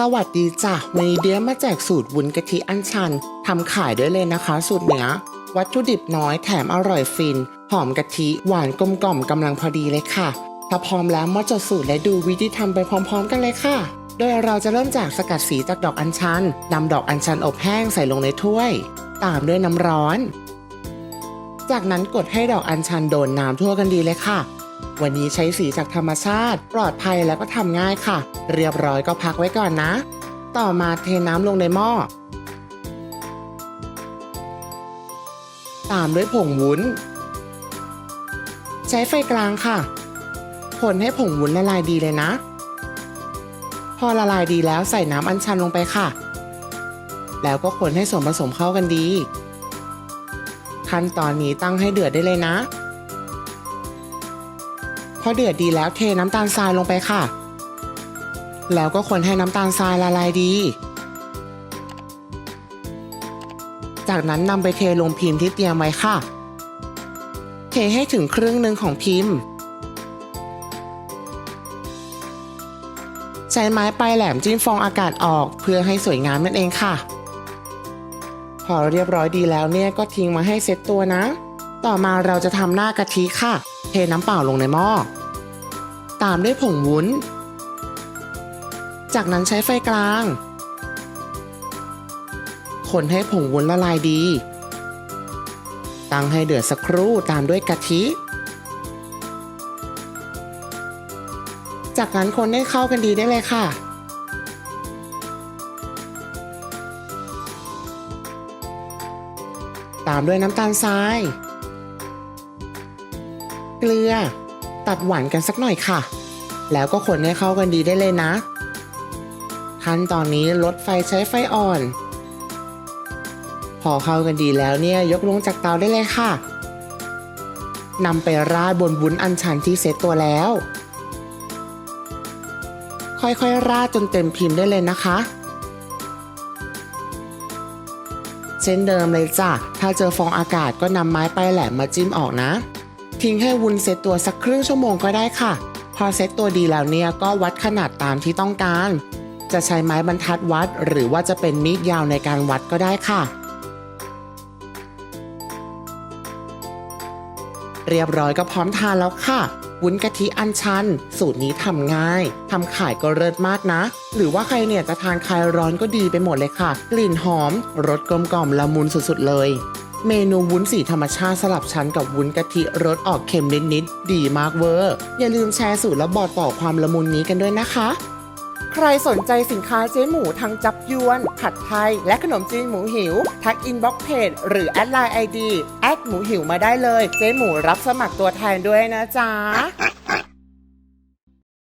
สวัสดีจ้ะวันนี้เดียมาแจกสูตรวุ้นกะทิอัญชันทำขายด้วยเลยนะคะ สูตรเนี้ย วัตถุดิบน้อยแถมอร่อยฟิน หอมกะทิ หวานกลมกล่อมกำลังพอดีเลยค่ะ ถ้าพร้อมแล้วมาจดสูตรและดูวิธีทำไปพร้อมๆ กันเลยค่ะ โดยเราจะเริ่มจากสกัดสีจากดอกอัญชันนำดอกอัญชันอบแห้งใส่ลงในถ้วย ตามด้วยน้ำร้อน จากนั้นกดให้ดอกอัญชันโดนน้ำทั่วกันดีเลยค่ะ วันนี้ใช้สีจากธรรมชาติ ปลอดภัยแล้วก็ทำง่ายค่ะ เรียบร้อยก็พักไว้ก่อนนะ ต่อมาเทน้ำลงในหม้อ ตามด้วยผงวุ้น ใช้ไฟกลางค่ะ คนให้ผงวุ้นละลายดีเลยนะ พอละลายดีแล้วใส่น้ำอัญชันลงไปค่ะ แล้วก็คนให้ส่วนผสมเข้ากันดี ขั้นตอนนี้ตั้งให้เดือดได้เลยนะ อเดือดดีแล้วเทน้ำตาลทรายลงไปค่ะ แล้วก็คนให้น้ำตาลทรายละลายดี จากนั้นนำไปเทลงพิมพ์ที่เตรียมไว้ค่ะ เทให้ถึงครึ่งหนึ่งของพิมพ์ ใช้ไม้ปลายแหลมจิ้มฟองอากาศออกเพื่อให้สวยงามนั่นเองค่ะ พอเรียบร้อยดีแล้วเนี่ยก็ทิ้งมาให้เซ็ตตัวนะ ต่อมาเราจะทำหน้ากะทิค่ะ เทน้ำเปล่าลงในหม้อ ตามด้วยผงวุ้น จากนั้นใช้ไฟกลาง คนให้ผงวุ้นละลายดี ตั้งให้เดือดสักครู่ตามด้วยกะทิ จากนั้นคนให้เข้ากันดีได้เลยค่ะตามด้วยน้ำตาลทราย เกลือ ตัดหวานกันสักหน่อยค่ะ แล้วก็คนให้เข้ากันดีได้เลยนะ ขั้นตอนนี้ลดไฟใช้ไฟอ่อน พอเข้ากันดีแล้วเนี่ยยกลงจากเตาได้เลยค่ะนำไปราดบนวุ้นอัญชันที่เซตตัวแล้ว ค่อยๆราดจนเต็มพิมพ์ได้เลยนะคะ เช่นเดิมเลยจ้ะ ถ้าเจอฟองอากาศก็นำไม้ปลายแหลมมาจิ้มออกนะ ทิ้งให้วุ้นเซตตัวสักครึ่งชั่วโมงก็ได้ค่ะ พอเซตตัวดีแล้วเนี่ยก็วัดขนาดตามที่ต้องการ จะใช้ไม้บรรทัดวัด หรือว่าจะเป็นมีดยาวในการวัดก็ได้ค่ะ เรียบร้อยก็พร้อมทานแล้วค่ะวุ้นกะทิอัญชัน สูตรนี้ทำง่ายทำขายก็เลิศมากนะ หรือว่าใครเนี่ยจะทานคลายร้อนก็ดีไปหมดเลยค่ะ กลิ่นหอมรสกลมกล่อมละมุนสุดๆเลย เมนูวุ้นสีธรรมชาติสลับชั้นกับวุ้นกะทิรสออกเค็มนิดๆดีมากเวอร์ อย่าลืมแชร์สูตรและบอกต่อความละมุนนี้กันด้วยนะคะ ใครสนใจสินค้าเจ๊หมูทั้งจับยวน ผัดไทย และขนมจีนหมูหิว ทักอินบ็อกเพจหรือแอดไลน์ไอดีแอดหมูหิวมาได้เลย เจ๊หมูรับสมัครตัวแทนด้วยนะจ๊ะ